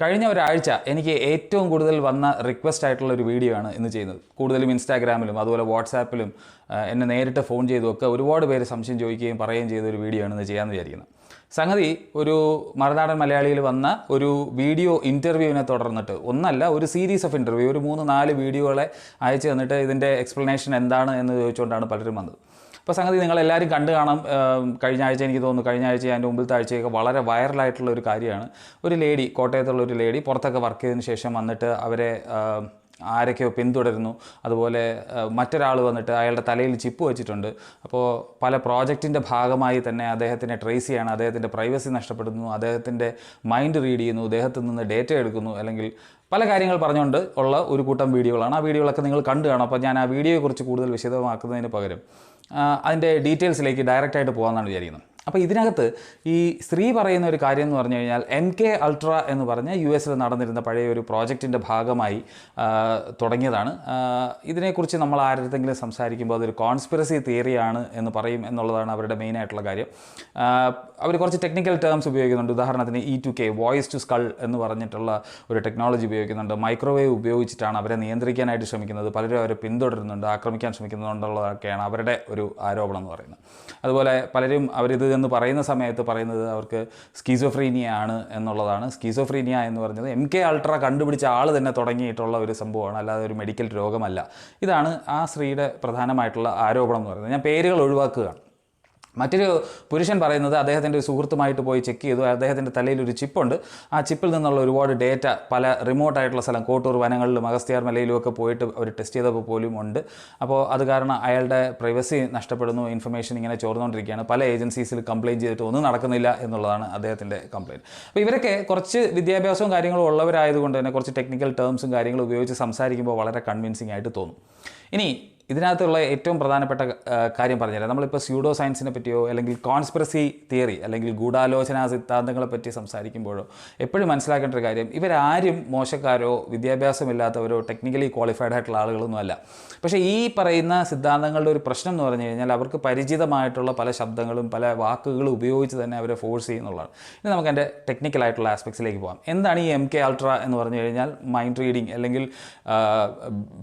കഴിഞ്ഞ ഒരാഴ്ച എനിക്ക് ഏറ്റവും കൂടുതൽ വന്ന റിക്വസ്റ്റ് ആയിട്ടുള്ള ഒരു വീഡിയോ ആണ് ഇന്ന് ചെയ്യുന്നത്. കൂടുതലും ഇൻസ്റ്റാഗ്രാമിലും അതുപോലെ വാട്സാപ്പിലും എന്നെ നേരിട്ട് ഫോൺ ചെയ്തും ഒക്കെ ഒരുപാട് പേര് സംശയം ചോദിക്കുകയും പറയുകയും ചെയ്ത ഒരു വീഡിയോ ആണ് ഇന്ന് ചെയ്യാമെന്ന് വിചാരിക്കുന്നത് സംഗതി ഒരു മറുനാടൻ മലയാളിയിൽ വന്ന ഒരു വീഡിയോ ഇന്റർവ്യൂവിനെ തുടർന്നിട്ട് ഒന്നല്ല ഒരു സീരീസ് ഓഫ് ഇന്റർവ്യൂ ഒരു മൂന്ന് നാല് വീഡിയോകളെ അയച്ചു തന്നിട്ട് ഇതിന്റെ എക്സ്പ്ലനേഷൻ എന്താണ് എന്ന് ചോദിച്ചുകൊണ്ടാണ് പലരും വന്നത്. അപ്പോൾ സംഗതി നിങ്ങളെല്ലാവരും കണ്ടു കാണാം കഴിഞ്ഞ ആഴ്ച എനിക്ക് തോന്നുന്നു കഴിഞ്ഞ ആഴ്ച അതിന്റെ മുമ്പിലത്തെ ആഴ്ചയൊക്കെ വളരെ വൈറലായിട്ടുള്ള ഒരു കാര്യമാണ്. ഒരു ലേഡി കോട്ടയത്തുള്ള ഒരു ലേഡി പുറത്തൊക്കെ വർക്ക് ചെയ്തതിന് ശേഷം വന്നിട്ട് അവരെ ആരൊക്കെയോ പിന്തുടരുന്നു. അതുപോലെ മറ്റൊരാൾ വന്നിട്ട് അയാളുടെ തലയിൽ ചിപ്പ് വെച്ചിട്ടുണ്ട്. അപ്പോൾ പല പ്രോജക്റ്റിന്റെ ഭാഗമായി തന്നെ അദ്ദേഹത്തിനെ ട്രേസ് ചെയ്യാണ്. അദ്ദേഹത്തിന്റെ പ്രൈവസി നഷ്ടപ്പെടുന്നു. അദ്ദേഹത്തിന്റെ മൈൻഡ് റീഡ് ചെയ്യുന്നു. അദ്ദേഹത്തിൽ നിന്ന് ഡേറ്റ എടുക്കുന്നു. അല്ലെങ്കിൽ പല കാര്യങ്ങൾ പറഞ്ഞുകൊണ്ട് ഉള്ള ഒരു കൂട്ടം വീഡിയോകളാണ്. ആ വീഡിയോകളൊക്കെ നിങ്ങൾ കണ്ടു കാണാം. അപ്പോൾ ഞാൻ ആ വീഡിയോയെക്കുറിച്ച് കൂടുതൽ വിശദമാക്കുന്നതിന് പകരം അതിന്റെ ഡീറ്റെയിൽസിലേക്ക് ഡയറക്റ്റായിട്ട് പോകാമെന്നാണ് വിചാരിക്കുന്നത്. അപ്പോൾ ഇതിനകത്ത് ഈ സ്ത്രീ പറയുന്ന ഒരു കാര്യം എന്ന് പറഞ്ഞു കഴിഞ്ഞാൽ എം കെ അൾട്ര എന്ന് പറഞ്ഞ യു എസിൽ നടന്നിരുന്ന പഴയ ഒരു പ്രോജക്റ്റിന്റെ ഭാഗമായി തുടങ്ങിയതാണ്. ഇതിനെക്കുറിച്ച് നമ്മൾ ആരുടെങ്കിലും സംസാരിക്കുമ്പോൾ അതൊരു കോൺസ്പിറസി തിയറിയാണ് എന്ന് പറയും എന്നുള്ളതാണ് അവരുടെ മെയിനായിട്ടുള്ള കാര്യം. അവർ കുറച്ച് ടെക്നിക്കൽ ടേംസ് ഉപയോഗിക്കുന്നുണ്ട്. ഉദാഹരണത്തിന് E two K voice to skull എന്ന് പറഞ്ഞിട്ടുള്ള ഒരു ടെക്നോളജി ഉപയോഗിക്കുന്നുണ്ട്. മൈക്രോവേവ് ഉപയോഗിച്ചിട്ടാണ് അവരെ നിയന്ത്രിക്കാനായിട്ട് ശ്രമിക്കുന്നത്. പലരും അവരെ പിന്തുടരുന്നുണ്ട് ആക്രമിക്കാൻ ശ്രമിക്കുന്നുണ്ടെന്നുള്ളതൊക്കെയാണ് അവരുടെ ഒരു ആരോപണം എന്ന് പറയുന്നത്. അതുപോലെ പലരും അവരിത് എന്ന് പറയുന്ന സമയത്ത് പറയുന്നത് അവർക്ക് സ്കീസോഫ്രീനിയ ആണ് എന്നുള്ളതാണ്. സ്കീസോഫ്രീനിയ എന്ന് പറഞ്ഞത് എം കെ അൾട്ര കണ്ടുപിടിച്ച ആൾ തന്നെ തുടങ്ങിയിട്ടുള്ള ഒരു സംഭവമാണ്. അല്ലാതെ ഒരു മെഡിക്കൽ രോഗമല്ല. ഇതാണ് ആ സ്ത്രീയുടെ പ്രധാനമായിട്ടുള്ള ആരോപണം എന്ന് പറയുന്നത്. ഞാൻ പേരുകൾ ഒഴിവാക്കുകയാണ്. മറ്റൊരു പുരുഷൻ പറയുന്നത് അദ്ദേഹത്തിന്റെ ഒരു സുഹൃത്തുമായിട്ട് പോയി ചെക്ക് ചെയ്തു. അദ്ദേഹത്തിന്റെ തലയിൽ ഒരു ചിപ്പുണ്ട്. ആ ചിപ്പിൽ നിന്നുള്ള ഒരുപാട് ഡേറ്റ പല റിമോട്ട് ആയിട്ടുള്ള സ്ഥലം കോട്ടൂർ വനങ്ങളിലും അഗസ്ത്യാർ മലയിലും ഒക്കെ പോയിട്ട് അവർ ടെസ്റ്റ് ചെയ്തപ്പോൾ പോലും ഉണ്ട്. അപ്പോൾ അത് കാരണം അയാളുടെ പ്രൈവസി നഷ്ടപ്പെടുന്നു ഇൻഫർമേഷൻ ഇങ്ങനെ ചോർന്നുകൊണ്ടിരിക്കുകയാണ് പല ഏജൻസീസിൽ കംപ്ലയിന്റ് ചെയ്തിട്ട് ഒന്നും നടക്കുന്നില്ല എന്നുള്ളതാണ് അദ്ദേഹത്തിന്റെ കംപ്ലയിന്റ് അപ്പോൾ ഇവരൊക്കെ കുറച്ച് വിദ്യാഭ്യാസവും കാര്യങ്ങളും ഉള്ളവരായതുകൊണ്ട് തന്നെ കുറച്ച് ടെക്നിക്കൽ ടേംസും കാര്യങ്ങളും ഉപയോഗിച്ച് സംസാരിക്കുമ്പോൾ വളരെ കൺവിൻസിംഗ് ആയിട്ട് തോന്നും. ഇനി ഇതിനകത്തുള്ള ഏറ്റവും പ്രധാനപ്പെട്ട കാര്യം പറഞ്ഞുതരാം നമ്മളിപ്പോൾ സ്യൂഡോ സയൻസിനെ പറ്റിയോ അല്ലെങ്കിൽ കോൺസ്പിറസി തിയറി അല്ലെങ്കിൽ ഗൂഢാലോചനാ സിദ്ധാന്തങ്ങളെ പറ്റി സംസാരിക്കുമ്പോഴോ എപ്പോഴും മനസ്സിലാക്കേണ്ട ഒരു കാര്യം ഇവരാരും മോശക്കാരോ വിദ്യാഭ്യാസമില്ലാത്തവരോ ടെക്നിക്കലി ക്വാളിഫൈഡ് ആയിട്ടുള്ള ആളുകളൊന്നും അല്ല. പക്ഷേ ഈ പറയുന്ന സിദ്ധാന്തങ്ങളുടെ ഒരു പ്രശ്നം എന്ന് പറഞ്ഞു കഴിഞ്ഞാൽ അവർക്ക് പരിചിതമായിട്ടുള്ള പല ശബ്ദങ്ങളും പല വാക്കുകളും ഉപയോഗിച്ച് തന്നെ അവരെ ഫോഴ്സ് ചെയ്യുന്നുള്ളതാണ്. ഇനി നമുക്ക് എന്റെ ടെക്നിക്കലായിട്ടുള്ള ആസ്പെക്ട്സിലേക്ക് പോകാം എന്താണ് ഈ എം കെ അൾട്ര എന്ന് പറഞ്ഞു കഴിഞ്ഞാൽ മൈൻഡ് റീഡിങ് അല്ലെങ്കിൽ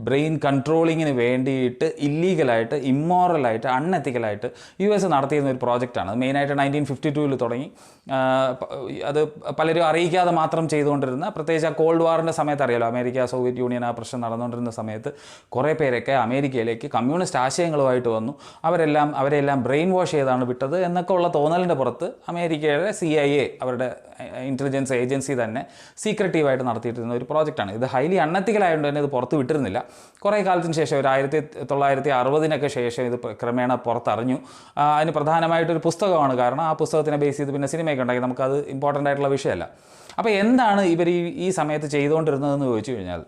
ബ്രെയിൻ കൺട്രോളിങ്ങിന് വേണ്ടിയിട്ട് ഇല്ലീഗലായിട്ട് ഇമ്മോറലായിട്ട് അൺഎത്തിക്കലായിട്ട് യു എസ് നടത്തിയിരുന്ന ഒരു പ്രോജക്റ്റാണ്. മെയിനായിട്ട് നയന്റീൻ ഫിഫ്റ്റി ടൂവിൽ തുടങ്ങി. അത് പലരും അറിയിക്കാതെ മാത്രം ചെയ്തുകൊണ്ടിരുന്ന പ്രത്യേകിച്ച് ആ കോൾഡ് വാറിന്റെ സമയത്ത് അറിയാലോ അമേരിക്ക സോവിയറ്റ് യൂണിയൻ ആ പ്രശ്നം നടന്നുകൊണ്ടിരുന്ന സമയത്ത് കുറേ പേരൊക്കെ അമേരിക്കയിലേക്ക് കമ്മ്യൂണിസ്റ്റ് ആശയങ്ങളുമായിട്ട് വന്നു. അവരെല്ലാം അവരെല്ലാം ബ്രെയിൻ വാഷ് ചെയ്താണ് വിട്ടത് എന്നൊക്കെ ഉള്ള തോന്നലിന്റെ പുറത്ത് അമേരിക്കയുടെ സി ഐ എ അവരുടെ ഇന്റലിജൻസ് ഏജൻസി തന്നെ സീക്രട്ടീവായിട്ട് നടത്തിയിട്ടിരുന്ന ഒരു പ്രോജക്റ്റാണ്. ഇത് ഹൈലി അണ്ണത്തിക്കലായതുകൊണ്ട് തന്നെ ഇത് പുറത്ത് വിട്ടിരുന്നില്ല. കുറേ കാലത്തിന് ശേഷം ഒരു ആയിരത്തി തൊള്ളായിരത്തി അറുപതിനൊക്കെ ശേഷം ഇത് ക്രമേണ പുറത്തറിഞ്ഞു. അതിന് പ്രധാനമായിട്ടൊരു പുസ്തകമാണ് കാരണം ആ പുസ്തകത്തിനെ ബേസ് ചെയ്ത് പിന്നെ സിനിമയൊക്കെ ഉണ്ടാക്കി. നമുക്കത് ഇമ്പോർട്ടന്റ് ആയിട്ടുള്ള വിഷയമല്ല. അപ്പോൾ എന്താണ് ഇവർ ഈ ഈ സമയത്ത് ചെയ്തുകൊണ്ടിരുന്നതെന്ന് ചോദിച്ചു കഴിഞ്ഞാൽ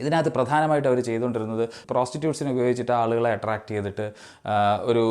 ഇതിനകത്ത് പ്രധാനമായിട്ട് അവർ ചെയ്തുകൊണ്ടിരുന്നത് പ്രോസ്റ്റിറ്റ്യൂട്ട്സിനെ ഉപയോഗിച്ചിട്ട് ആളുകളെ അട്രാക്ട് ചെയ്തിട്ട് ഒരു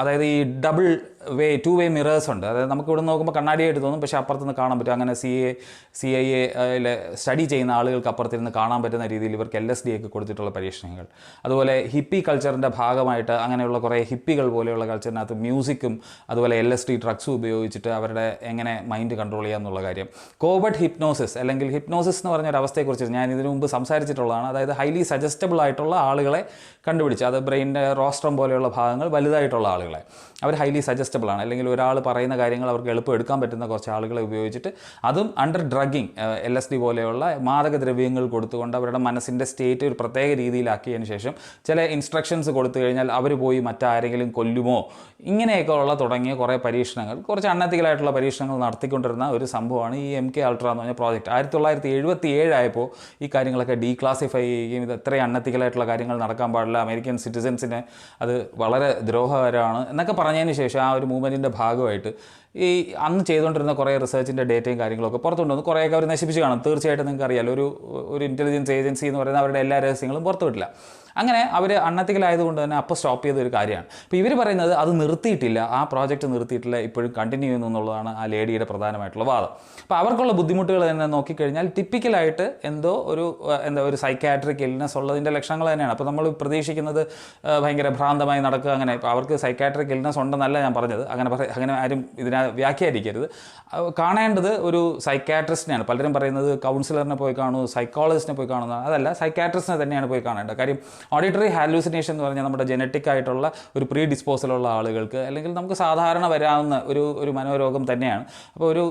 അതായത് ഈ double way two way mirrors ഉണ്ട്. അതായത് നമുക്ക് ഇവിടെ നോക്കുമ്പോൾ കണ്ണാടിയായിട്ട് തോന്നും പക്ഷേ അപ്പുറത്തുനിന്ന് കാണാൻ പറ്റും. അങ്ങനെ C A C I A study ചെയ്യുന്ന ആളുകൾക്ക് അപ്പുറത്തിരുന്ന് കാണാൻ പറ്റുന്ന രീതിയിൽ ഇവർക്ക് എൽ എസ് ഡി ഒക്കെ കൊടുത്തിട്ടുള്ള പരീക്ഷണങ്ങൾ. അതുപോലെ ഹിപ്പി കൾച്ചറിന്റെ ഭാഗമായിട്ട് അങ്ങനെയുള്ള കുറേ ഹിപ്പികൾ പോലെയുള്ള കൾച്ചറിനകത്ത് മ്യൂസിക്കും അതുപോലെ എൽ എസ് ഡി ഡ്രഗ്സും ഉപയോഗിച്ചിട്ട് അവരുടെ എങ്ങനെ മൈൻഡ് കൺട്രോൾ ചെയ്യുക എന്നുള്ള കാര്യം. കോവിഡ് ഹിപ്നോസിസ് അല്ലെങ്കിൽ ഹിപ്നോസിസ് എന്ന് പറഞ്ഞ ഒരു അവസ്ഥയെക്കുറിച്ച് ഞാൻ ഇതിനു മുമ്പ് സംസാരിച്ചിട്ടുള്ളതാണ്. അതായത് ഹൈലി സജസ്റ്റബിൾ ആയിട്ടുള്ള ആളുകളെ കണ്ടുപിടിച്ച് അത് ബ്രെയിനിന്റെ റോസ്ട്രം പോലെയുള്ള ഭാഗങ്ങൾ വലുതായിട്ടുള്ള ആളുകളെ. അവർ ഹൈലി സജസ്റ്റബിൾ ആണ്. അല്ലെങ്കിൽ ഒരാൾ പറയുന്ന കാര്യങ്ങൾ അവർക്ക് എളുപ്പം എടുക്കാൻ പറ്റുന്ന കുറച്ച് ആളുകളെ ഉപയോഗിച്ചിട്ട് അതും under drugging L S D പോലെയുള്ള മാദകദ്രവ്യങ്ങൾ കൊടുത്തുകൊണ്ട് അവരുടെ മനസ്സിന്റെ സ്റ്റേറ്റ് ഒരു പ്രത്യേക രീതിയിലാക്കിയതിന് ശേഷം ചില ഇൻസ്ട്രക്ഷൻസ് കൊടുത്തു കഴിഞ്ഞാൽ അവർ പോയി മറ്റാരെങ്കിലും കൊല്ലുമോ? ഇങ്ങനെയൊക്കെ ഉള്ള തുടങ്ങിയ കുറേ പരീക്ഷണങ്ങൾ കുറച്ച് അണ്ണത്തികളായിട്ടുള്ള പരീക്ഷണങ്ങൾ നടത്തിക്കൊണ്ടിരുന്ന ഒരു സംഭവമാണ് ഈ എം കെ അൾട്ര എന്ന് പറഞ്ഞ പ്രോജക്റ്റ് ആയിരത്തി തൊള്ളായിരത്തി എഴുപത്തി ഏഴായപ്പോൾ ഈ കാര്യങ്ങളൊക്കെ ഡീക്ലാസിഫൈ ചെയ്യുകയും ഇത് എത്ര അണ്ണത്തികളായിട്ടുള്ള കാര്യങ്ങൾ നടക്കാൻ പാടില്ല. അമേരിക്കൻ സിറ്റിസൻസിന് അത് വളരെ ദ്രോഹകരമാണ് എന്നൊക്കെ പറഞ്ഞതിന് ശേഷം ആ ഒരു മൂവ്മെന്റിന്റെ ഭാഗമായിട്ട് ഈ അന്ന് ചെയ്തുകൊണ്ടിരുന്ന കുറേ റിസർച്ചിന്റെ ഡേറ്റയും കാര്യങ്ങളൊക്കെ പുറത്തുകൊണ്ടുവന്ന് കുറേയൊക്കെ അവർ നശിപ്പിച്ച് കാണും. തീർച്ചയായിട്ടും നിങ്ങൾക്ക് അറിയാലോ ഒരു ഒരു ഇന്റലിജൻസ് ഏജൻസി എന്ന് പറയുന്ന അവരുടെ എല്ലാ രഹസ്യങ്ങളും പുറത്തു വിട്ടില്ല അങ്ങനെ അവർ അണ്ണത്തിക്കലായതുകൊണ്ട് തന്നെ അപ്പോൾ സ്റ്റോപ്പ് ചെയ്ത ഒരു കാര്യമാണ്. അപ്പോൾ ഇവർ പറയുന്നത് അത് നിർത്തിയിട്ടില്ല ആ പ്രോജക്റ്റ് നിർത്തിയിട്ടില്ല ഇപ്പോഴും കണ്ടിന്യൂ ചെയ്യുന്നു എന്നുള്ളതാണ് ആ ലേഡിയുടെ പ്രധാനമായിട്ടുള്ള വാദം. അപ്പോൾ അവർക്കുള്ള ബുദ്ധിമുട്ടുകൾ തന്നെ നോക്കിക്കഴിഞ്ഞാൽ ടിപ്പിക്കലായിട്ട് എന്തോ ഒരു എന്താ ഒരു സൈക്കാട്രിക് ഇൽനെസ് ഉള്ളതിന്റെ ലക്ഷണങ്ങൾ തന്നെയാണ്. അപ്പോൾ നമ്മൾ പ്രതീക്ഷിക്കുന്നത് ഭയങ്കര ഭ്രാന്തമായി നടക്കുക അങ്ങനെ. ഇപ്പോൾ അവർക്ക് സൈക്കാട്രിക് ഇൽനെസ് ഉണ്ടെന്നല്ല ഞാൻ പറഞ്ഞത്. അങ്ങനെ പറ അങ്ങനെ ആരും ഇതിനെ വ്യാഖ്യാനിക്കരുത്. കാണേണ്ടത് ഒരു സൈക്കാട്രിസ്റ്റിനെയാണ് പലരും പറയുന്നത് കൗൺസിലറിനെ പോയി കാണൂ സൈക്കോളജിസ്റ്റിനെ പോയി കാണുന്നതാണ് അതല്ല സൈക്കാട്രിസ്റ്റിനെ തന്നെയാണ് പോയി കാണേണ്ടത്. കാര്യം ഓഡിറ്ററി ഹാലൂസിനേഷൻ എന്ന് പറഞ്ഞാൽ നമ്മുടെ ജനറ്റിക് ആയിട്ടുള്ള ഒരു പ്രീ ഡിസ്പോസലുള്ള ആളുകൾക്ക് അല്ലെങ്കിൽ നമുക്ക് സാധാരണ വരാവുന്ന ഒരു ഒരു മനോരോഗം തന്നെയാണ്. അപ്പോൾ ഒരു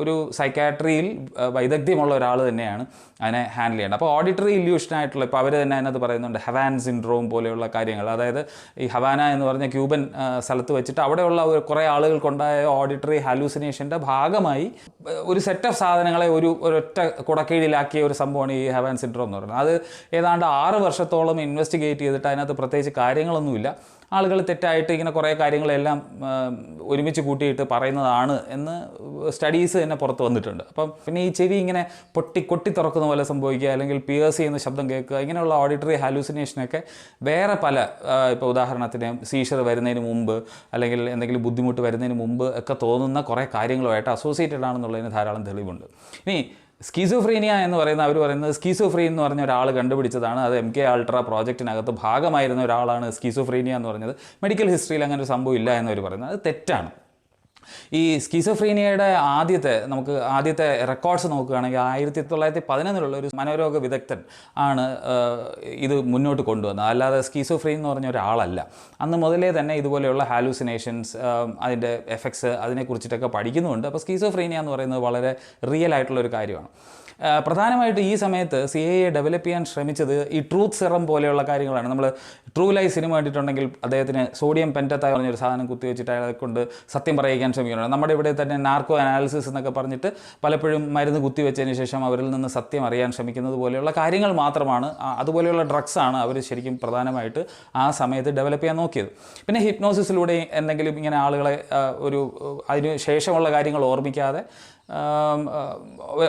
ഒരു സൈക്കാട്രിയിൽ വൈദഗ്ധ്യമുള്ള ഒരാൾ തന്നെയാണ് അതിനെ ഹാൻഡിൽ ചെയ്യേണ്ടത്. അപ്പോൾ ഓഡിറ്ററി ഇല്യൂഷനായിട്ടുള്ള ഇപ്പോൾ അവർ തന്നെ അതിനകത്ത് പറയുന്നുണ്ട് ഹവാൻ സിൻഡ്രോം പോലെയുള്ള കാര്യങ്ങൾ. അതായത് ഈ ഹവാന എന്ന് പറഞ്ഞ ക്യൂബൻ സ്ഥലത്ത് വെച്ചിട്ട് അവിടെയുള്ള ഒരു കുറേ ആളുകൾക്കുണ്ടായ ഓഡിറ്ററി ഹാലൂസിനേഷന്റെ ഭാഗമായി ഒരു സെറ്റ് ഓഫ് സാധനങ്ങളെ ഒരു ഒരൊറ്റ കുടക്കീഴിലാക്കിയ ഒരു സംഭവമാണ് ഈ ഹവാൻ സിൻഡ്രോം എന്ന് പറയുന്നത്. അത് ഏതാണ്ട് ആറ് വർഷത്തോളം ഇൻവെസ്റ്റിഗേറ്റ് ചെയ്തിട്ട് അതിനകത്ത് പ്രത്യേകിച്ച് കാര്യങ്ങളൊന്നുമില്ല. ആളുകൾ തെറ്റായിട്ട് ഇങ്ങനെ കുറേ കാര്യങ്ങളെല്ലാം ഒരുമിച്ച് കൂട്ടിയിട്ട് പറയുന്നതാണ് എന്ന് സ്റ്റഡീസ് തന്നെ പുറത്ത് വന്നിട്ടുണ്ട്. അപ്പം പിന്നെ ഈ ചെവി ഇങ്ങനെ പൊട്ടി കൊട്ടി തുറക്കുന്ന പോലെ സംഭവിക്കുക അല്ലെങ്കിൽ പിയേഴ്സ് ചെയ്യുന്ന ശബ്ദം കേൾക്കുക ഇങ്ങനെയുള്ള ഓഡിറ്ററി ഹാലൂസിനേഷനൊക്കെ വേറെ പല ഇപ്പോൾ ഉദാഹരണത്തിന് സീഷർ വരുന്നതിന് മുമ്പ് അല്ലെങ്കിൽ എന്തെങ്കിലും ബുദ്ധിമുട്ട് വരുന്നതിന് മുമ്പ് ഒക്കെ തോന്നുന്ന കുറേ കാര്യങ്ങളുമായിട്ട് അസോസിയേറ്റഡ് ആണെന്നുള്ളതിന് ധാരാളം തെളിവുണ്ട്. ഇനി സ്കീസോഫ്രീനിയ എന്ന് പറയുന്ന അവർ പറയുന്നത് സ്കീസോഫ്രീൻ എന്ന് പറഞ്ഞ ഒരാൾ കണ്ടുപിടിച്ചതാണ്. അത് എം കെ അൾട്ര പ്രോജക്റ്റിനകത്ത് ഭാഗമായിരുന്ന ഒരാളാണ് സ്കീസോഫ്രീനിയ എന്ന് പറഞ്ഞത്. മെഡിക്കൽ ഹിസ്റ്ററിയിൽ അങ്ങനെ ഒരു സംഭവം ഇല്ല എന്നവർ പറയുന്നത്. അത് തെറ്റാണ്. ഈ സ്കീസോഫ്രീനിയയുടെ ആദ്യത്തെ നമുക്ക് ആദ്യത്തെ റെക്കോർഡ്സ് നോക്കുകയാണെങ്കിൽ ആയിരത്തി തൊള്ളായിരത്തി പതിനൊന്നിലുള്ള ഒരു മനോരോഗ വിദഗ്ധൻ ആണ് ഇത് മുന്നോട്ട് കൊണ്ടുവന്നത്. അല്ലാതെ സ്കീസോഫ്രീൻ എന്ന് പറഞ്ഞ ഒരാളല്ല. അന്ന് മുതലേ തന്നെ ഇതുപോലെയുള്ള ഹാലൂസിനേഷൻസ് അതിന്റെ എഫക്ട്സ് അതിനെക്കുറിച്ചിട്ടൊക്കെ പഠിക്കുന്നുണ്ട് അപ്പോൾ സ്കീസോഫ്രീനിയ എന്ന് പറയുന്നത് വളരെ റിയൽ ആയിട്ടുള്ള ഒരു കാര്യമാണ്. പ്രധാനമായിട്ട് ഈ സമയത്ത് സി എ ഡെവലപ്പ് ചെയ്യാൻ ശ്രമിച്ചത് ഈ ട്രൂത്ത് സെറം പോലെയുള്ള കാര്യങ്ങളാണ്. നമ്മൾ ട്രൂ ലൈ സിനിമ കണ്ടിട്ടുണ്ടെങ്കിൽ അദ്ദേഹത്തിന് സോഡിയം പെന്റത്തായ പറഞ്ഞൊരു സാധനം കുത്തിവെച്ചിട്ട് അയാളെ കൊണ്ട് സത്യം പറയിക്കാൻ ശ്രമിക്കുന്നുണ്ട്. നമ്മുടെ ഇവിടെ തന്നെ നാർക്കോ അനാലിസിസ് എന്നൊക്കെ പറഞ്ഞിട്ട് പലപ്പോഴും മരുന്ന് കുത്തിവെച്ചതിന് ശേഷം അവരിൽ നിന്ന് സത്യം അറിയാൻ ശ്രമിക്കുന്നത് പോലെയുള്ള കാര്യങ്ങൾ മാത്രമാണ്. അതുപോലെയുള്ള ഡ്രഗ്സാണ് അവർ ശരിക്കും പ്രധാനമായിട്ട് ആ സമയത്ത് ഡെവലപ്പ് ചെയ്യാൻ നോക്കിയത്. പിന്നെ ഹിപ്നോസിസിലൂടെ എന്തെങ്കിലും ഇങ്ങനെ ആളുകളെ ഒരു അതിന് ശേഷമുള്ള കാര്യങ്ങൾ ഓർമ്മിക്കാതെ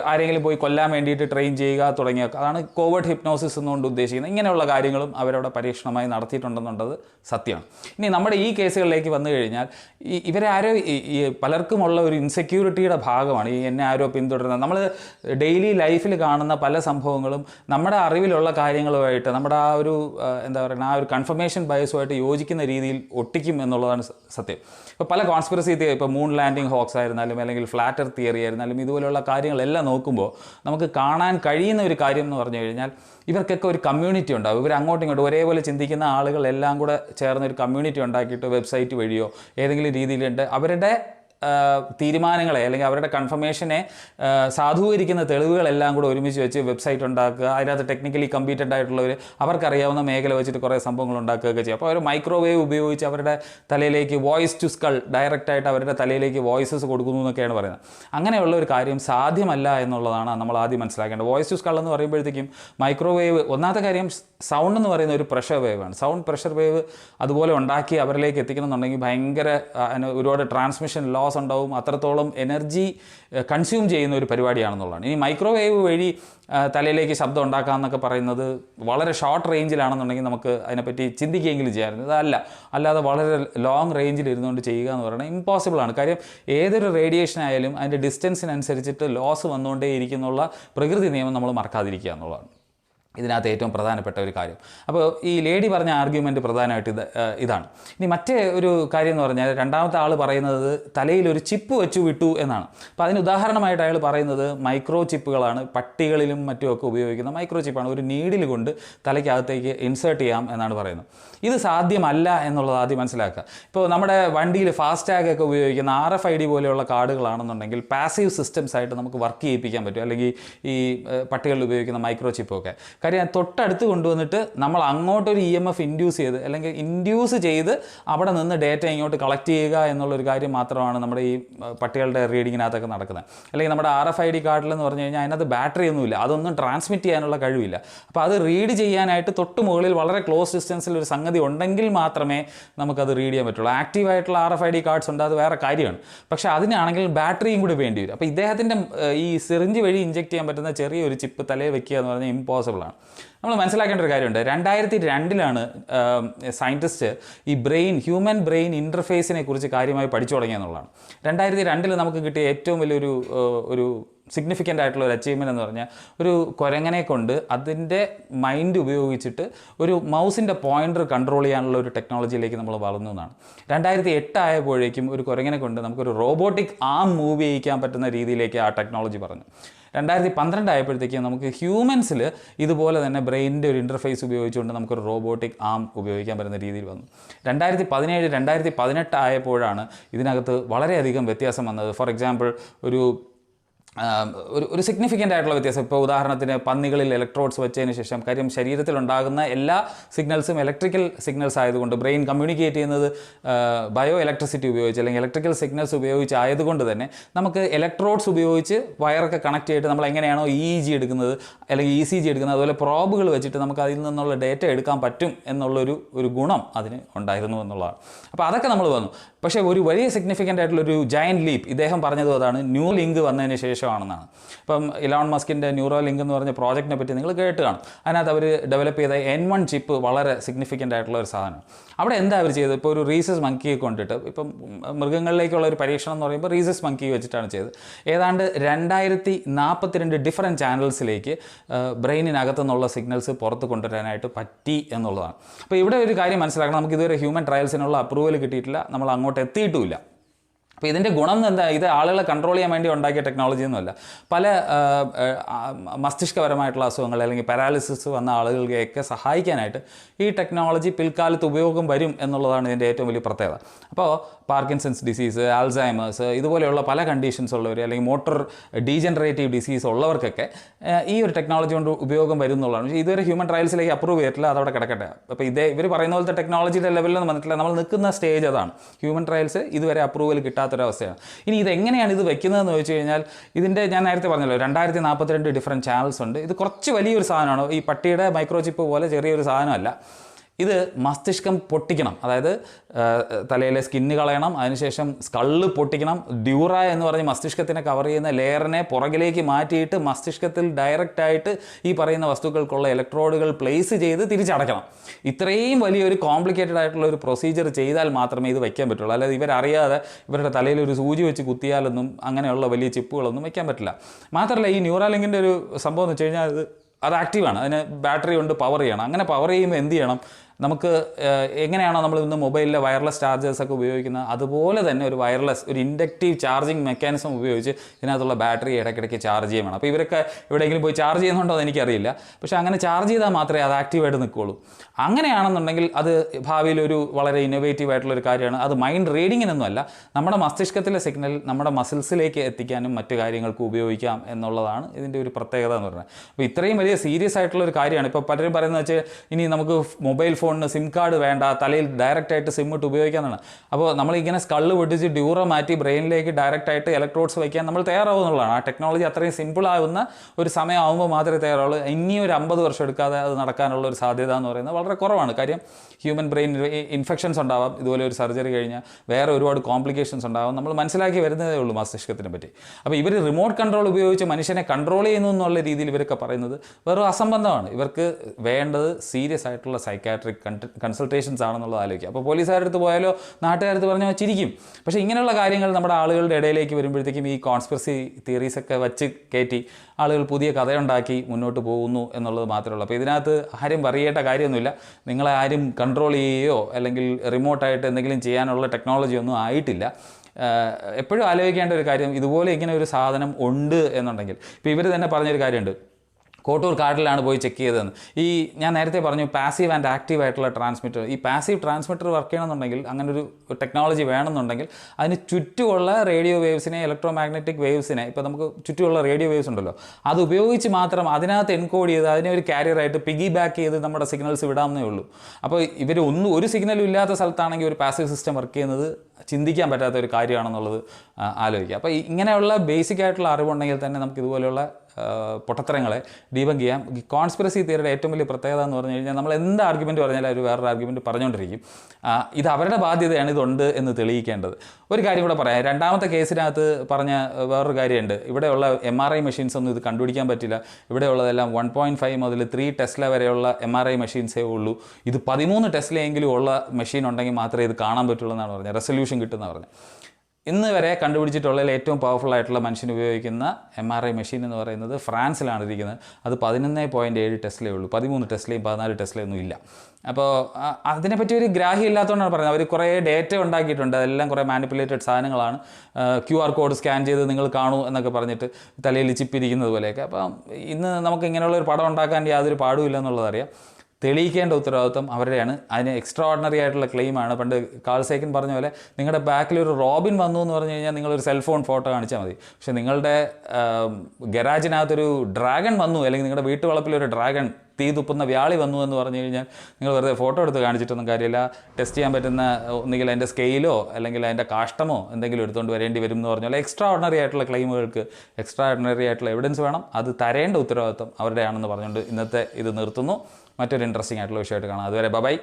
ആരെങ്കിലും പോയി കൊല്ലാൻ വേണ്ടിയിട്ട് ട്രെയിൻ ചെയ്യുക തുടങ്ങിയ അതാണ് കോവേഡ് ഹിപ്നോസിസ് എന്നുകൊണ്ട് ഉദ്ദേശിക്കുന്നത്. ഇങ്ങനെയുള്ള കാര്യങ്ങളും അവരവിടെ പരീക്ഷണമായി നടത്തിയിട്ടുണ്ടെന്നുള്ളത് സത്യമാണ്. ഇനി നമ്മുടെ ഈ കേസുകളിലേക്ക് വന്നു കഴിഞ്ഞാൽ ഈ ആരോ ഈ- പലർക്കുമുള്ള ഒരു ഇൻസെക്യൂരിറ്റിയുടെ ഭാഗമാണ്. ഈ എന്നെ ആരോ പിന്തുടരുന്നത്. നമ്മൾ ഡെയിലി ലൈഫിൽ കാണുന്ന പല സംഭവങ്ങളും നമ്മുടെ അറിവിലുള്ള കാര്യങ്ങളുമായിട്ട് നമ്മുടെ ആ ഒരു എന്താ പറയുക ആ ഒരു കൺഫർമേഷൻ ബയസുമായിട്ട് യോജിക്കുന്ന രീതിയിൽ ഒട്ടിക്കും എന്നുള്ളതാണ് സത്യം. ഇപ്പോൾ പല കോൺസ്പിറസി ഇപ്പോൾ മൂൺ ലാൻഡിംഗ് ഹോക്സ് ആയിരുന്നാലും അല്ലെങ്കിൽ ഫ്ലാറ്റർ തിയറി ആയിരുന്നാലും ഇതുപോലെയുള്ള കാര്യങ്ങളെല്ലാം നോക്കുമ്പോൾ നമുക്ക് കാണാൻ കഴിയുന്ന ഒരു കാര്യം എന്ന് പറഞ്ഞു കഴിഞ്ഞാൽ ഇവർക്കൊക്കെ ഒരു കമ്മ്യൂണിറ്റി ഉണ്ടാവും. ഇവർ അങ്ങോട്ടും ഇങ്ങോട്ടും ഒരേപോലെ ചിന്തിക്കുന്ന ആളുകളെല്ലാം കൂടെ ചേർന്ന് ഒരു കമ്മ്യൂണിറ്റി ഉണ്ടാക്കിയിട്ട് വെബ്സൈറ്റ് വഴിയോ ഏതെങ്കിലും രീതിയിലുണ്ട്. അവരുടെ തീരുമാനങ്ങളെ അല്ലെങ്കിൽ അവരുടെ കൺഫർമേഷനെ സാധൂകരിക്കുന്ന തെളിവുകളെല്ലാം കൂടെ ഒരുമിച്ച് വെച്ച് വെബ്സൈറ്റ് ഉണ്ടാക്കുക അതിനകത്ത് ടെക്നിക്കലി കമ്പീറ്റഡ് ആയിട്ടുള്ളവർ അവർക്കറിയാവുന്ന മേഖല വെച്ചിട്ട് കുറേ സംഭവങ്ങൾ ഉണ്ടാക്കുകയൊക്കെ ചെയ്യും. അപ്പോൾ അവർ മൈക്രോവേവ് ഉപയോഗിച്ച് അവരുടെ തലയിലേക്ക് വോയിസ് ടു സ്കൾ ഡയറക്റ്റ് ആയിട്ട് അവരുടെ തലയിലേക്ക് വോയിസസ് കൊടുക്കുന്നു എന്നൊക്കെയാണ് പറയുന്നത്. അങ്ങനെയുള്ള ഒരു കാര്യം സാധ്യമല്ല എന്നുള്ളതാണ് നമ്മൾ ആദ്യം മനസ്സിലാക്കേണ്ടത്. വോയിസ് ടു സ്കൾ എന്ന് പറയുമ്പോഴത്തേക്കും മൈക്രോവേവ് ഒന്നാമത്തെ കാര്യം സൗണ്ട് എന്ന് പറയുന്ന ഒരു പ്രഷർ വേവ് ആണ്. സൗണ്ട് പ്രഷർ വേവ് അതുപോലെ ഉണ്ടാക്കി അവരിലേക്ക് എത്തിക്കണം എന്നുണ്ടെങ്കിൽ ഭയങ്കര ഒരുപാട് ട്രാൻസ്മിഷൻ ലോസ് ഉണ്ടാവും. അത്രത്തോളം എനർജി കൺസ്യൂം ചെയ്യുന്ന ഒരു പരിപാടിയാണെന്നുള്ളതാണ്. ഇനി മൈക്രോവേവ് വഴി തലയിലേക്ക് ശബ്ദം ഉണ്ടാക്കാമെന്നൊക്കെ പറയുന്നത് വളരെ ഷോർട്ട് റേഞ്ചിലാണെന്നുണ്ടെങ്കിൽ നമുക്ക് അതിനെപ്പറ്റി ചിന്തിക്കുകയെങ്കിലും ചെയ്യാമായിരുന്നു. അതല്ല അല്ലാതെ വളരെ ലോങ് റേഞ്ചിൽ ഇരുന്നുകൊണ്ട് ചെയ്യുക എന്ന് പറയുന്നത് ഇമ്പോസിബിൾ ആണ്. കാര്യം ഏതൊരു റേഡിയേഷൻ ആയാലും അതിന്റെ ഡിസ്റ്റൻസിനനുസരിച്ചിട്ട് ലോസ് വന്നുകൊണ്ടേ ഇരിക്കുന്നുള്ള പ്രകൃതി നിയമം നമ്മൾ മറക്കാതിരിക്കുക എന്നുള്ളതാണ്. ഇതിനകത്ത് ഏറ്റവും പ്രധാനപ്പെട്ട ഒരു കാര്യം. അപ്പോൾ ഈ ലേഡി പറഞ്ഞ ആർഗ്യുമെന്റ് പ്രധാനമായിട്ട് ഇത് ഇതാണ്. ഇനി മറ്റേ ഒരു കാര്യം എന്ന് പറഞ്ഞാൽ രണ്ടാമത്തെ ആൾ പറയുന്നത് തലയിൽ ഒരു ചിപ്പ് വെച്ചു വിട്ടു എന്നാണ്. അപ്പോൾ അതിന് ഉദാഹരണമായിട്ട് അയാൾ പറയുന്നത് മൈക്രോ ചിപ്പുകളാണ് പട്ടികളിലും മറ്റുമൊക്കെ ഉപയോഗിക്കുന്ന മൈക്രോ ചിപ്പാണ്. ഒരു നീഡിൽ കൊണ്ട് തലയ്ക്കകത്തേക്ക് ഇൻസേർട്ട് ചെയ്യാം എന്നാണ് പറയുന്നത്. ഇത് സാധ്യമല്ല എന്നുള്ളത് ആദ്യം മനസ്സിലാക്കുക. ഇപ്പോൾ നമ്മുടെ വണ്ടിയിൽ ഫാസ്റ്റാഗ് ഒക്കെ ഉപയോഗിക്കുന്ന ആർ എഫ് ഐ ഡി പോലെയുള്ള കാർഡുകളാണെന്നുണ്ടെങ്കിൽ പാസീവ് സിസ്റ്റംസ് ആയിട്ട് നമുക്ക് വർക്ക് ചെയ്യിപ്പിക്കാൻ പറ്റും. അല്ലെങ്കിൽ ഈ പട്ടികളിൽ ഉപയോഗിക്കുന്ന മൈക്രോ ചിപ്പൊക്കെ. കാര്യം തൊട്ടടുത്ത് കൊണ്ടുവന്നിട്ട് നമ്മൾ അങ്ങോട്ടൊരു ഇ എം എഫ് ഇൻഡ്യൂസ് ചെയ്ത് അല്ലെങ്കിൽ ഇൻഡ്യൂസ് ചെയ്ത് അവിടെ നിന്ന് ഡേറ്റ ഇങ്ങോട്ട് കളക്ട് ചെയ്യുക എന്നുള്ളൊരു കാര്യം മാത്രമാണ് നമ്മുടെ ഈ പട്ടികളുടെ റീഡിങ്ങിനകത്തൊക്കെ നടക്കുന്നത്. അല്ലെങ്കിൽ നമ്മുടെ ആർ എഫ് ഐ ഡി കാർഡിൽ എന്ന് പറഞ്ഞു കഴിഞ്ഞാൽ അതിനകത്ത് ബാറ്ററി ഒന്നുമില്ല. അതൊന്നും ട്രാൻസ്മിറ്റ് ചെയ്യാനുള്ള കഴിവില്ല. അപ്പോൾ അത് റീഡ് ചെയ്യാനായിട്ട് തൊട്ട് മുകളിൽ വളരെ ക്ലോസ് ഡിസ്റ്റൻസിൽ ഒരു സംഗതി ഉണ്ടെങ്കിൽ മാത്രമേ നമുക്കത് റീഡ് ചെയ്യാൻ പറ്റുള്ളൂ. ആക്റ്റീവായിട്ടുള്ള R F I D cards ഉണ്ട്. അത് വേറെ കാര്യമാണ്. പക്ഷേ അതിനാണെങ്കിൽ ബാറ്ററിയും കൂടി വേണ്ടി വരും. അപ്പോൾ ഇദ്ദേഹത്തിന്റെ ഈ സിറിഞ്ച് വഴി ഇഞ്ചെക്ട് ചെയ്യാൻ പറ്റുന്ന ചെറിയൊരു ചിപ്പ് തലയിൽ വെക്കുക എന്ന് പറഞ്ഞാൽ ഇമ്പോസിബിൾ ആണ്. നമ്മൾ മനസ്സിലാക്കേണ്ട ഒരു കാര്യമുണ്ട്. രണ്ടായിരത്തി രണ്ടിലാണ് സയന്റിസ്റ്റ് ഈ ബ്രെയിൻ ഹ്യൂമൻ ബ്രെയിൻ ഇന്റർഫേസിനെ കുറിച്ച് കാര്യമായി പഠിച്ചു തുടങ്ങിയെന്നുള്ളതാണ് രണ്ടായിരത്തി രണ്ടിൽ നമുക്ക് കിട്ടിയ ഏറ്റവും വലിയൊരു ഒരു സിഗ്നിഫിക്കന്റ് ആയിട്ടുള്ള ഒരു അച്ചീവ്മെന്റ് എന്ന് പറഞ്ഞാൽ ഒരു കുരങ്ങനെ കൊണ്ട് അതിന്റെ മൈൻഡ് ഉപയോഗിച്ചിട്ട് ഒരു മൗസിന്റെ പോയിന്റർ കൺട്രോൾ ചെയ്യാനുള്ള ഒരു ടെക്നോളജിയിലേക്ക് നമ്മൾ വളർന്നു എന്നാണ്. രണ്ടായിരത്തി എട്ടായപ്പോഴേക്കും ഒരു കുരങ്ങനെ കൊണ്ട് നമുക്കൊരു റോബോട്ടിക് ആം മൂവ് ചെയ്യിക്കാൻ പറ്റുന്ന രീതിയിലേക്ക് ആ ടെക്നോളജി പറഞ്ഞു. രണ്ടായിരത്തി പന്ത്രണ്ട് ആയപ്പോഴത്തേക്ക് നമുക്ക് ഹ്യൂമൻസിൽ ഇതുപോലെ തന്നെ ബ്രെയിനിന്റെ ഒരു ഇന്റർഫേസ് ഉപയോഗിച്ചുകൊണ്ട് നമുക്കൊരു റോബോട്ടിക് ആം ഉപയോഗിക്കാൻ പറ്റുന്ന രീതിയിൽ വന്നു. രണ്ടായിരത്തി പതിനേഴ് രണ്ടായിരത്തി പതിനെട്ട് ആയപ്പോഴാണ് ഇതിനകത്ത് വളരെയധികം വ്യത്യാസം വന്നത്. ഫോർ എക്സാമ്പിൾ ഒരു ഒരു ഒരു സിഗ്നിഫിക്കന്റ് ആയിട്ടുള്ള വ്യത്യാസം. ഇപ്പോൾ ഉദാഹരണത്തിന് പന്നികളിൽ ഇലക്ട്രോഡ്സ് വെച്ചതിന് ശേഷം കാര്യം ശരീരത്തിൽ ഉണ്ടാകുന്ന എല്ലാ സിഗ്നൽസും ഇലക്ട്രിക്കൽ സിഗ്നൽസ് ആയതുകൊണ്ട് ബ്രെയിൻ കമ്മ്യൂണിക്കേറ്റ് ചെയ്യുന്നത് ബയോ ഇലക്ട്രിസിറ്റി ഉപയോഗിച്ച് അല്ലെങ്കിൽ ഇലക്ട്രിക്കൽ സിഗ്നൽസ് ഉപയോഗിച്ച് ആയതുകൊണ്ട് തന്നെ നമുക്ക് ഇലക്ട്രോഡ്സ് ഉപയോഗിച്ച് വയറൊക്കെ കണക്ട് ചെയ്തിട്ട് നമ്മൾ എങ്ങനെയാണോ ഇ ജി എടുക്കുന്നത് അല്ലെങ്കിൽ ഇ സി ജി എടുക്കുന്നത് അതുപോലെ പ്രോബുകൾ വെച്ചിട്ട് നമുക്ക് അതിൽ നിന്നുള്ള ഡേറ്റ എടുക്കാൻ പറ്റും എന്നുള്ളൊരു ഒരു ഗുണം അതിന് ഉണ്ടായിരുന്നു എന്നുള്ളതാണ്. അപ്പോൾ അതൊക്കെ നമ്മൾ വന്നു. പക്ഷേ ഒരു വലിയ സിഗ്നിഫിക്കന്റ് ആയിട്ടുള്ള ഒരു ജയന്റ് ലീപ്പ് ഇദ്ദേഹം പറഞ്ഞത് അതാണ്. ന്യൂ ലിങ്ക് വന്നതിന് ശേഷമാണെന്നാണ്. ഇപ്പം ഇലോൺ മസ്കിന്റെ ന്യൂറോ ലിങ്ക് എന്ന് പറഞ്ഞ പ്രോജക്റ്റിനെ പറ്റി നിങ്ങൾ കേട്ട് കാണും അതിനകത്ത് അവർ ഡെവലപ്പ് ചെയ്ത എൻ വൺ ചിപ്പ് വളരെ സിഗ്നിഫിക്കന്റ് ആയിട്ടുള്ള ഒരു സാധനം. അവിടെ എന്താ അവർ ചെയ്തത്? ഇപ്പോൾ ഒരു റീസസ് മങ്കിയെ കൊണ്ടിട്ട് ഇപ്പം മൃഗങ്ങളിലേക്കുള്ള ഒരു പരീക്ഷണം എന്ന് പറയുമ്പോൾ റീസസ് മങ്കി വെച്ചിട്ടാണ് ചെയ്തത്. ഏതാണ്ട് രണ്ടായിരത്തി നാൽപ്പത്തിരണ്ട് ഡിഫറെന്റ് ചാനൽസിലേക്ക് ബ്രെയിനിനകത്തു നിന്നുള്ള സിഗ്നൽസ് പുറത്ത് കൊണ്ടുവരാനായിട്ട് പറ്റി എന്നുള്ളതാണ്. അപ്പോൾ ഇവിടെ ഒരു കാര്യം മനസ്സിലാക്കണം. നമുക്ക് ഇതുവരെ ഹ്യൂമൻ ട്രയൽസിനുള്ള അപ്രൂവൽ കിട്ടിയിട്ടില്ല. നമ്മൾ അങ്ങോട്ട് എത്തിയിട്ടുമില്ല. അപ്പോൾ ഇതിന്റെ ഗുണം എന്താ? ഇത് ആളുകളെ കൺട്രോൾ ചെയ്യാൻ വേണ്ടി ഉണ്ടാക്കിയ ടെക്നോളജി ഒന്നുമല്ല പല മസ്തിഷ്കപരമായിട്ടുള്ള അസുഖങ്ങൾ അല്ലെങ്കിൽ പാരാലിസിസ് വന്ന ആളുകൾക്കൊക്കെ സഹായിക്കാനായിട്ട് ഈ ടെക്നോളജി പിൽക്കാലത്ത് ഉപയോഗം വരും എന്നുള്ളതാണ് ഇതിന്റെ ഏറ്റവും വലിയ പ്രത്യേകത. അപ്പോൾ പാർക്കിൻസൺസ് ഡിസീസ് ആൽസൈമേഴ്സ് ഇതുപോലെയുള്ള പല കണ്ടീഷൻസ് ഉള്ളവർ അല്ലെങ്കിൽ മോട്ടോർ ഡീജനറേറ്റീവ് ഡിസീസ് ഉള്ളവർക്കൊക്കെ ഈ ഒരു ടെക്നോളജി കൊണ്ട് ഉപയോഗം വരും എന്നുള്ളതാണ് പക്ഷേ ഇതുവരെ ഹ്യൂമൻ ട്രയൽസിലേക്ക് അപ്രൂവ് ചെയ്തിട്ടില്ല അതവിടെ കിടക്കട്ടെ. അപ്പോൾ ഇതേ ഇവർ പറയുന്ന പോലത്തെ ടെക്നോളജിയുടെ ലെവലിൽ വന്നിട്ടില്ല. നമ്മൾ നിൽക്കുന്ന സ്റ്റേജ് അതാണ്. ഹ്യൂമൻ ട്രയൽസ് ഇതുവരെ അപ്രൂവൽ കിട്ടാത്തൊരവസ്ഥയാണ്. ഇനി ഇത് എങ്ങനെയാണ് ഇത് വെക്കുന്നതെന്ന് ചോദിച്ചു കഴിഞ്ഞാൽ ഇതിന്റെ ഞാൻ നേരത്തെ പറഞ്ഞല്ലോ രണ്ടായിരത്തി നാൽപ്പത്തിരണ്ട് ഡിഫറെന്റ് ചാനൽസ് ഉണ്ട്. ഇത് കുറച്ച് വലിയൊരു സാധനമാണ്. ഈ പട്ടിയുടെ മൈക്രോചിപ്പ് പോലെ ചെറിയൊരു സാധനമല്ല. ഇത് മസ്തിഷ്കം പൊട്ടിക്കണം. അതായത് തലയിലെ സ്കിന്ന് കളയണം അതിനുശേഷം സ്കള്ള് പൊട്ടിക്കണം. ഡ്യൂറ എന്ന് പറഞ്ഞ് മസ്തിഷ്കത്തിനെ കവർ ചെയ്യുന്ന ലെയറിനെ പുറകിലേക്ക് മാറ്റിയിട്ട് മസ്തിഷ്കത്തിൽ ഡയറക്റ്റ് ആയിട്ട് ഈ പറയുന്ന വസ്തുക്കൾക്കുള്ള ഇലക്ട്രോഡുകൾ പ്ലേസ് ചെയ്ത് തിരിച്ചടയ്ക്കണം. ഇത്രയും വലിയൊരു കോംപ്ലിക്കേറ്റഡ് ആയിട്ടുള്ള ഒരു പ്രൊസീജിയർ ചെയ്താൽ മാത്രമേ ഇത് വയ്ക്കാൻ പറ്റുള്ളൂ. അല്ലാതെ ഇവരറിയാതെ ഇവരുടെ തലയിൽ ഒരു സൂചി വെച്ച് കുത്തിയാലൊന്നും അങ്ങനെയുള്ള വലിയ ചിപ്പുകളൊന്നും വയ്ക്കാൻ പറ്റില്ല. മാത്രമല്ല ഈ ന്യൂറാലിങ്കിന്റെ ഒരു സംഭവം എന്ന് വെച്ച് കഴിഞ്ഞാൽ അത് അത് ആക്റ്റീവാണ് അതിന് ബാറ്ററി കൊണ്ട് പവർ ചെയ്യണം. അങ്ങനെ പവർ ചെയ്യുമ്പോൾ എന്ത് ചെയ്യണം? നമുക്ക് എങ്ങനെയാണോ നമ്മൾ ഇന്ന് മൊബൈലിലെ വയർലെസ് ചാർജേഴ്സ് ഒക്കെ ഉപയോഗിക്കുന്നത് അതുപോലെ തന്നെ ഒരു വയർലെസ് ഒരു ഇൻഡക്റ്റീവ് ചാർജിങ് മെക്കാനിസം ഉപയോഗിച്ച് ഇതിനകത്തുള്ള ബാറ്ററി ഇടയ്ക്കിടയ്ക്ക് ചാർജ് ചെയ്യണം അപ്പോൾ ഇവരൊക്കെ എവിടെയെങ്കിലും പോയി ചാർജ് ചെയ്യുന്നുണ്ടോ എന്ന് എനിക്കറിയില്ല. പക്ഷേ അങ്ങനെ ചാർജ് ചെയ്താൽ മാത്രമേ അത് ആക്റ്റീവായിട്ട് നിൽക്കുകയുള്ളൂ. അങ്ങനെയാണെന്നുണ്ടെങ്കിൽ അത് ഭാവിയിൽ ഒരു വളരെ ഇന്നോവേറ്റീവ് ആയിട്ടുള്ള ഒരു കാര്യമാണ്. അത് മൈൻഡ് റീഡിങ്ങിനൊന്നുമല്ല നമ്മുടെ മസ്തിഷ്കത്തിലെ സിഗ്നൽ നമ്മുടെ മസിൽസിലേക്ക് എത്തിക്കാനും മറ്റു കാര്യങ്ങൾക്ക് ഉപയോഗിക്കാം എന്നുള്ളതാണ് ഇതിന്റെ ഒരു പ്രത്യേകത എന്ന് പറയുന്നത്. അപ്പോൾ ഇത്രയും വലിയ സീരിയസ് ആയിട്ടുള്ള ഒരു കാര്യമാണ്. ഇപ്പോൾ പലരും പറയുന്നത് വെച്ചാൽ ഇനി നമുക്ക് മൊബൈൽ ഫോണിന് സിം കാർഡ് വേണ്ട തലയിൽ ഡയറക്റ്റ് ആയിട്ട് സിം ഇട്ട് ഉപയോഗിക്കാമെന്നാണ് അപ്പോൾ നമ്മളിങ്ങനെ സ്കള്ള് പൊട്ടിച്ച് ഡ്യൂറ മാറ്റി ബ്രെയിനിലേക്ക് ഡയറക്റ്റ് ആയിട്ട് ഇലക്ട്രോഡ്സ് വയ്ക്കാൻ നമ്മൾ തയ്യാറാവുന്നുള്ളതാണ് ആ ടെക്നോളജി അത്രയും സിമ്പിൾ ആവുന്ന ഒരു സമയമാകുമ്പോൾ മാത്രമേ തയ്യാറുള്ളൂ ഇനി ഒരു അമ്പത് വർഷം എടുക്കാതെ അത് നടക്കാനുള്ള ഒരു സാധ്യത എന്ന് പറയുന്നത് വളരെ കുറവാണ്. കാര്യം ഹ്യൂമൻ ബ്രെയിൻ ഇൻഫെക്ഷൻസ് ഉണ്ടാവാം. ഇതുപോലെ ഒരു സർജറി കഴിഞ്ഞാൽ വേറെ ഒരുപാട് കോംപ്ലിക്കേഷൻസ് ഉണ്ടാവും. നമ്മൾ മനസ്സിലാക്കി വരുന്നതേ ഉള്ളൂ മസ്തിഷ്കത്തിനെ പറ്റി. അപ്പോൾ ഇവർ റിമോട്ട് കൺട്രോൾ ഉപയോഗിച്ച് മനുഷ്യനെ കൺട്രോൾ ചെയ്യുന്നു എന്നുള്ള രീതിയിൽ ഇവരൊക്കെ പറയുന്നത് വെറും അസംബന്ധമാണ്. ഇവർക്ക് വേണ്ടത് സീരിയസ് ആയിട്ടുള്ള സൈക്കാട്രിക് കൺസൾട്ടേഷൻസ് ആണെന്നുള്ളത് ആലോചിക്കുക. അപ്പോൾ പോലീസുകാരുടെ അടുത്ത് പോയാലോ നാട്ടുകാരടുത്ത് പറഞ്ഞാൽ ചിരിക്കും. പക്ഷേ ഇങ്ങനെയുള്ള കാര്യങ്ങൾ നമ്മുടെ ആളുകളുടെ ഇടയിലേക്ക് വരുമ്പോഴത്തേക്കും ഈ കോൺസ്പിറസി തിയറീസ് ഒക്കെ വച്ച് കയറ്റി ആളുകൾ പുതിയ കഥയുണ്ടാക്കി മുന്നോട്ട് പോകുന്നു എന്നുള്ളത് മാത്രമേ ഉള്ളൂ. അപ്പോൾ ഇതിനകത്ത് ആരും പറയേണ്ട കാര്യമൊന്നുമില്ല. നിങ്ങളെ ആരും കൺട്രോൾ ചെയ്യുകയോ അല്ലെങ്കിൽ റിമോട്ടായിട്ട് എന്തെങ്കിലും ചെയ്യാനുള്ള ടെക്നോളജി ഒന്നും ആയിട്ടില്ല. എപ്പോഴും ആലോചിക്കേണ്ട ഒരു കാര്യം ഇതുപോലെ ഇങ്ങനെ ഒരു സാധനം ഉണ്ട് എന്നുണ്ടെങ്കിൽ. ഇപ്പോൾ ഇവർ തന്നെ പറഞ്ഞൊരു കാര്യമുണ്ട്. കോട്ടൂർ കാട്ടിലാണ് പോയി ചെക്ക് ചെയ്തതെന്ന്. ഈ ഞാൻ നേരത്തെ പറഞ്ഞു പാസീവ് ആൻഡ് ആക്റ്റീവ് ആയിട്ടുള്ള ട്രാൻസ്മിറ്റർ ഈ പാസീവ് ട്രാൻസ്മിറ്റർ വർക്ക് ചെയ്യണമെന്നുണ്ടെങ്കിൽ അങ്ങനെ ഒരു ടെക്നോളജി വേണമെന്നുണ്ടെങ്കിൽ അതിന് ചുറ്റുമുള്ള റേഡിയോ വേവ്സിനെ ഇലക്ട്രോ മാഗ്നറ്റിക് വേവ്സിനെ ഇപ്പോൾ നമുക്ക് ചുറ്റുമുള്ള റേഡിയോ വേവ്സ് ഉണ്ടല്ലോ അത് ഉപയോഗിച്ച് മാത്രം അതിനകത്ത് എൻകോഡ് ചെയ്ത് അതിനെ ഒരു കാരിയറായിട്ട് പിഗി ബാക്ക് ചെയ്ത് നമ്മുടെ സിഗ്നൽസ് വിടാമെന്നേ ഉള്ളൂ. അപ്പോൾ ഇവർ ഒന്നും ഒരു സിഗ്നലും ഇല്ലാത്ത സ്ഥലത്താണെങ്കിൽ ഒരു പാസീവ് സിസ്റ്റം വർക്ക് ചെയ്യുന്നത് ചിന്തിക്കാൻ പറ്റാത്ത ഒരു കാര്യമാണെന്നുള്ളത് ആലോചിക്കുക. അപ്പോൾ ഇങ്ങനെയുള്ള ബേസിക് ആയിട്ടുള്ള അറിവുണ്ടെങ്കിൽ തന്നെ നമുക്ക് ഇതുപോലെയുള്ള പൊട്ടത്തരങ്ങളെ ഡീബങ്ക് ചെയ്യാം. കോൺസ്പിറസി തിയറിയുടെ ഏറ്റവും വലിയ പ്രത്യേകത എന്ന് പറഞ്ഞു കഴിഞ്ഞാൽ നമ്മൾ എന്ത് ആർഗ്യുമെന്റ് പറഞ്ഞാലും അവർ വേറൊരു ആർഗ്യുമെന്റ് പറഞ്ഞുകൊണ്ടിരിക്കും. ഇത് അവരുടെ ബാധ്യതയാണ് ഇതുണ്ട് എന്ന് തെളിയിക്കേണ്ടത്. ഒരു കാര്യം കൂടെ പറയാം. രണ്ടാമത്തെ കേസിനകത്ത് പറഞ്ഞ വേറൊരു കാര്യമുണ്ട്. ഇവിടെയുള്ള എം ആർ ഐ മെഷീൻസ് ഒന്നും ഇത് കണ്ടുപിടിക്കാൻ പറ്റില്ല. ഇവിടെയുള്ളതെല്ലാം വൺ പോയിന്റ് ഫൈവ് മുതൽ ത്രീ ടെസ്ല വരെയുള്ള എം ആർ ഐ മെഷീൻസേ ഉള്ളൂ. ഇത് പതിമൂന്ന് ടെസ്ലയെങ്കിലും ഉള്ള മെഷീൻ ഉണ്ടെങ്കിൽ മാത്രമേ ഇത് കാണാൻ പറ്റുള്ളൂ എന്നാണ് പറഞ്ഞത്. റെസൊല്യൂഷൻ കിട്ടുന്ന പറഞ്ഞു. ഇന്ന് വരെ കണ്ടുപിടിച്ചിട്ടുള്ളതിൽ ഏറ്റവും പവർഫുൾ ആയിട്ടുള്ള മനുഷ്യൻ ഉപയോഗിക്കുന്ന എം ആർ ഐ മെഷീൻ എന്ന് പറയുന്നത് ഫ്രാൻസിലാണ് ഇരിക്കുന്നത്. അത് പതിനൊന്ന് പോയിന്റ് ഏഴ് ടെസ്ലേ ഉള്ളൂ. പതിമൂന്ന് ടെസ്ലയും പതിനാല് ടെസ്ലയൊന്നും ഇല്ല. അപ്പോൾ അതിനെപ്പറ്റി ഒരു ഗ്രാഹ്യം ഇല്ലാത്തതുകൊണ്ടാണ് പറയുന്നത് അവർ കുറേ ഡേറ്റ ഉണ്ടാക്കിയിട്ടുണ്ട്. അതെല്ലാം കുറേ മാനിപ്പുലേറ്റഡ് സാധനങ്ങളാണ്. ക്യു ആർ കോഡ് സ്കാൻ ചെയ്ത് നിങ്ങൾ കാണൂ എന്നൊക്കെ പറഞ്ഞിട്ട് തലയിൽ ചിപ്പിരിക്കുന്നത് പോലെയൊക്കെ. അപ്പം ഇന്ന് നമുക്ക് ഇങ്ങനെയുള്ള ഒരു പടം ഉണ്ടാക്കാൻ യാതൊരു പാടുമില്ല എന്നുള്ളതറിയാം തെളിയിക്കേണ്ട ഉത്തരവാദിത്വം അവരുടെയാണ്. അതിന് എക്സ്ട്രാ ഓർഡിനറി ആയിട്ടുള്ള ക്ലെയിമാണ് പണ്ട് കാൾസേക്കൻ പറഞ്ഞ പോലെ നിങ്ങളുടെ ബാക്കിൽ ഒരു റോബിൻ വന്നു എന്ന് പറഞ്ഞു കഴിഞ്ഞാൽ നിങ്ങളൊരു സെൽഫോൺ ഫോട്ടോ കാണിച്ചാൽ മതി. പക്ഷേ നിങ്ങളുടെ ഗരാജിനകത്തൊരു ഡ്രാഗൺ വന്നു അല്ലെങ്കിൽ നിങ്ങളുടെ വീട്ടുവളപ്പിൽ ഒരു ഡ്രാഗൺ തീ തുപ്പുന്ന വ്യാളി വന്നു എന്ന് പറഞ്ഞു കഴിഞ്ഞാൽ നിങ്ങൾ വെറുതെ ഫോട്ടോ എടുത്ത് കാണിച്ചിട്ടൊന്നും കാര്യമില്ല. ടെസ്റ്റ് ചെയ്യാൻ പറ്റുന്ന ഒന്നുകിൽ അതിന്റെ സ്കെയിലോ അല്ലെങ്കിൽ അതിന്റെ കാഷ്ടമോ എന്തെങ്കിലും എടുത്തുകൊണ്ട് വരേണ്ടി വരും എന്ന് പറഞ്ഞാൽ എക്സ്ട്രാ ഓർഡിനറി ആയിട്ടുള്ള ക്ലെയിമുകൾക്ക് എക്സ്ട്രാ ഓർഡിനറി ആയിട്ടുള്ള എവിഡൻസ് വേണം. അത് തരേണ്ട ഉത്തരവാദിത്വം അവരുടെയാണെന്ന് പറഞ്ഞുകൊണ്ട് ഇന്നത്തെ ഇത് നിർത്തുന്നു. മറ്റൊരു ഇൻട്രസ്റ്റിംഗ് ആയിട്ടുള്ള വിഷയമായിട്ട് കാണാം. അതുവരെ ബൈ.